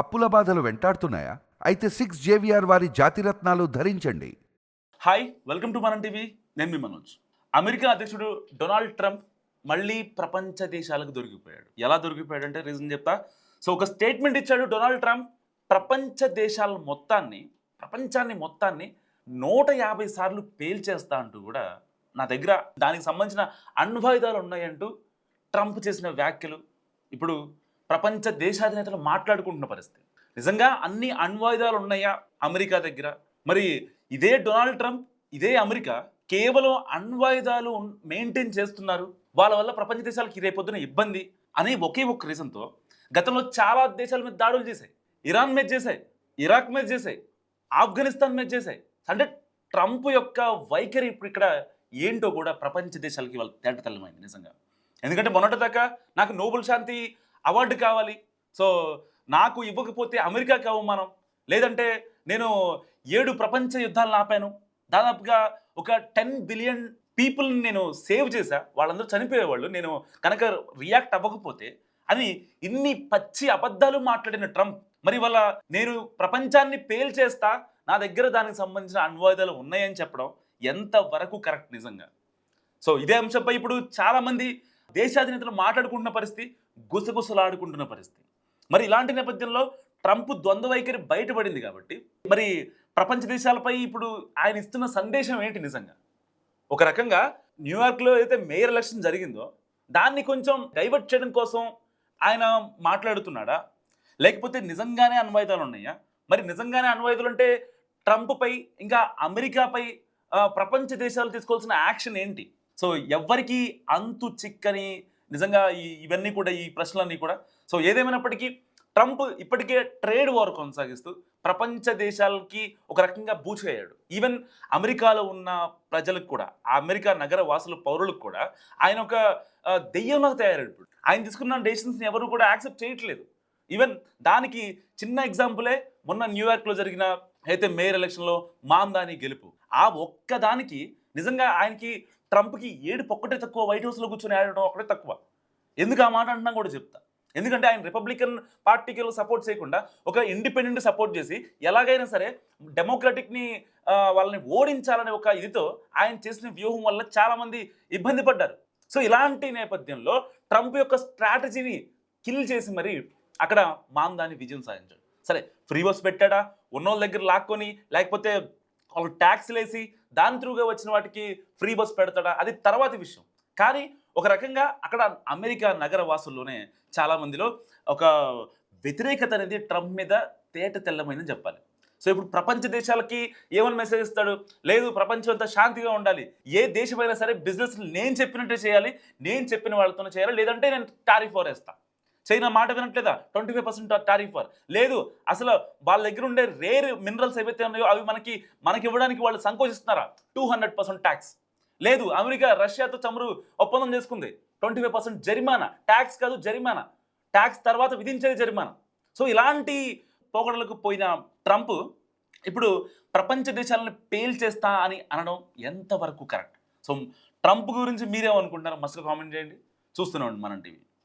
అప్పుల బాధలు వెంటాడుతున్నాయా? అయితే సిక్స్ జేవిఆర్ వారి జాతిరత్నాలు ధరించండి. Hi welcome to Manam TV నేను మీ మనోజ్. అమెరికా అధ్యక్షుడు డొనాల్డ్ ట్రంప్ మళ్ళీ ప్రపంచ దేశాలకు దొరికిపోయాడు. ఎలా దొరికిపోయాడు అంటే రీజన్ చెప్తా. సో ఒక స్టేట్మెంట్ ఇచ్చాడు డొనాల్డ్ ట్రంప్. ప్రపంచ దేశాల మొత్తాన్ని ప్రపంచాన్ని మొత్తాన్ని నూట యాభై సార్లు పేల్చేస్తా అంటూ కూడా నా దగ్గర దానికి సంబంధించిన అణ్వాయుధాలు ఉన్నాయంటూ ట్రంప్ చేసిన వ్యాఖ్యలు. ఇప్పుడు ప్రపంచ దేశాధినేతలు మాట్లాడుకుంటున్న పరిస్థితి. నిజంగా అన్ని అణ్వాయుధాలు ఉన్నాయా అమెరికా దగ్గర? మరి ఇదే డొనాల్డ్ ట్రంప్ ఇదే అమెరికా కేవలం అణ్వాయుధాలు మెయింటైన్ చేస్తున్నారు. వాళ్ళ వల్ల ప్రపంచ దేశాలకి రేపొద్దున ఇబ్బంది అనే ఒకే ఒక రీజన్తో గతంలో చాలా దేశాల మీద దాడులు చేశాయి. ఇరాన్ మీద చేశాయి ఇరాక్ మీద చేశాయి ఆఫ్ఘనిస్తాన్ మీద చేశాయి. అంటే ట్రంప్ యొక్క వైఖరి ఇప్పుడు ఇక్కడ ఏంటో కూడా ప్రపంచ దేశాలకి వాళ్ళ తేటతల్లమైంది నిజంగా. ఎందుకంటే మొన్నటిదాకా నాకు నోబెల్ శాంతి అవార్డు కావాలి. సో నాకు ఇవ్వకపోతే అమెరికాకి అవమానం. లేదంటే నేను ఏడు ప్రపంచ యుద్ధాలను ఆపాను. దాదాపుగా ఒక టెన్ బిలియన్ పీపుల్ని నేను సేవ్ చేశా. వాళ్ళందరూ చనిపోయేవాళ్ళు. నేను కనుక రియాక్ట్ అవ్వకపోతే అని ఇన్ని పచ్చి అబద్ధాలు మాట్లాడిన ట్రంప్ మరి వాళ్ళ నేను ప్రపంచాన్ని పేల్చేస్తా నా దగ్గర దానికి సంబంధించిన అణ్వాయుధాలు ఉన్నాయని చెప్పడం ఎంతవరకు కరెక్ట్ నిజంగా? సో ఇదే అంశంపై ఇప్పుడు చాలామంది దేశాధినేతలు మాట్లాడుకుంటున్న పరిస్థితి. గుసగుసలాడుకుంటున్న పరిస్థితి. మరి ఇలాంటి నేపథ్యంలో ట్రంప్ ద్వంద్వ వైఖరి బయటపడింది కాబట్టి మరి ప్రపంచ దేశాలపై ఇప్పుడు ఆయన ఇస్తున్న సందేశం ఏంటి నిజంగా? ఒక రకంగా న్యూయార్క్లో అయితే మేయర్ ఎలక్షన్ జరిగిందో దాన్ని కొంచెం డైవర్ట్ చేయడం కోసం ఆయన మాట్లాడుతున్నాడా? లేకపోతే నిజంగానే అన్వాయిదాలు ఉన్నాయా? మరి నిజంగానే అన్వాయిదాలు అంటే ట్రంప్పై ఇంకా అమెరికాపై ప్రపంచ దేశాలు తీసుకోవాల్సిన యాక్షన్ ఏంటి? సో ఎవ్వరికీ అంతు చిక్కని నిజంగా ఈ ఇవన్నీ కూడా ఈ ప్రశ్నలన్నీ కూడా. సో ఏదేమైనప్పటికీ ట్రంప్ ఇప్పటికే ట్రేడ్ వార్ కొనసాగిస్తూ ప్రపంచ దేశాలకి ఒక రకంగా బూచిగయ్యాడు. ఈవెన్ అమెరికాలో ఉన్న ప్రజలకు కూడా ఆ అమెరికా నగర వాసుల పౌరులకు కూడా ఆయన ఒక దెయ్యంలాగా తయారాడు ఇప్పుడు. ఆయన తీసుకున్న డెసిషన్స్ని ఎవరు కూడా యాక్సెప్ట్ చేయట్లేదు. ఈవెన్ దానికి చిన్న ఎగ్జాంపులే మొన్న న్యూయార్క్లో జరిగిన అయితే మేయర్ ఎలక్షన్లో మాందాని గెలుపు. ఆ ఒక్కదానికి నిజంగా ఆయనకి ట్రంప్కి ఏడు ఒక్కటే తక్కువ వైట్ హౌస్లో కూర్చొని ఆడడం ఒకటే తక్కువ. ఎందుకు ఆ మాట అంటున్నా కూడా చెప్తా. ఎందుకంటే ఆయన రిపబ్లికన్ పార్టీకి సపోర్ట్ చేయకుండా ఒక ఇండిపెండెంట్ సపోర్ట్ చేసి ఎలాగైనా సరే డెమోక్రటిక్ని వాళ్ళని ఓడించాలనే ఒక ఇదితో ఆయన చేసిన వ్యూహం వల్ల చాలామంది ఇబ్బంది పడ్డారు. సో ఇలాంటి నేపథ్యంలో ట్రంప్ యొక్క స్ట్రాటజీని కిల్ చేసి మరి అక్కడ మాందాన్ని విజయం సాధించాడు. సరే ఫ్రీ బస్ పెట్టాడా? ఉన్నోళ్ళ దగ్గర లాక్కొని లేకపోతే వాళ్ళు ట్యాక్స్లు వేసి దాని త్రూగా వచ్చిన వాటికి ఫ్రీ బస్ పెడతాడా? అది తర్వాతి విషయం. కానీ ఒక రకంగా అక్కడ అమెరికా నగర వాసుల్లోనే చాలామందిలో ఒక వ్యతిరేకత అనేది ట్రంప్ మీద తేట తెల్లమైందని చెప్పాలి. సో ఇప్పుడు ప్రపంచ దేశాలకి ఏమని మెసేజ్ ఇస్తాడు? లేదు ప్రపంచం అంతా శాంతిగా ఉండాలి. ఏ దేశమైనా సరే బిజినెస్ నేను చెప్పినట్టే చేయాలి నేను చెప్పిన వాళ్ళతోనే చేయాలి లేదంటే నేను టారిఫ్ వార్ వేస్తా. చైనా మాట వినట్లేదా? ట్వంటీ ఫైవ్ పర్సెంట్ టారిఫ్ లేదు అసలు వాళ్ళ దగ్గర ఉండే రేర్ మినరల్స్ ఏవైతే ఉన్నాయో అవి మనకి మనకి ఇవ్వడానికి వాళ్ళు సంకోచిస్తున్నారా? టూ హండ్రెడ్ పర్సెంట్ ట్యాక్స్ లేదు అమెరికా రష్యాతో చమురు ఒప్పందం చేసుకుంది. ట్వంటీ ఫైవ్ పర్సెంట్ జరిమానా. ట్యాక్స్ కాదు జరిమానా. ట్యాక్స్ తర్వాత విధించేది జరిమానా. సో ఇలాంటి పోగడలకు పోయిన ట్రంప్ ఇప్పుడు ప్రపంచ దేశాలను పేల్చేస్తా అని అనడం ఎంతవరకు కరెక్ట్? సో ట్రంప్ గురించి మీరేమనుకుంటున్నారో? మస్తు కామెంట్ చేయండి. చూస్తున్నాం మన మనం టీవీ.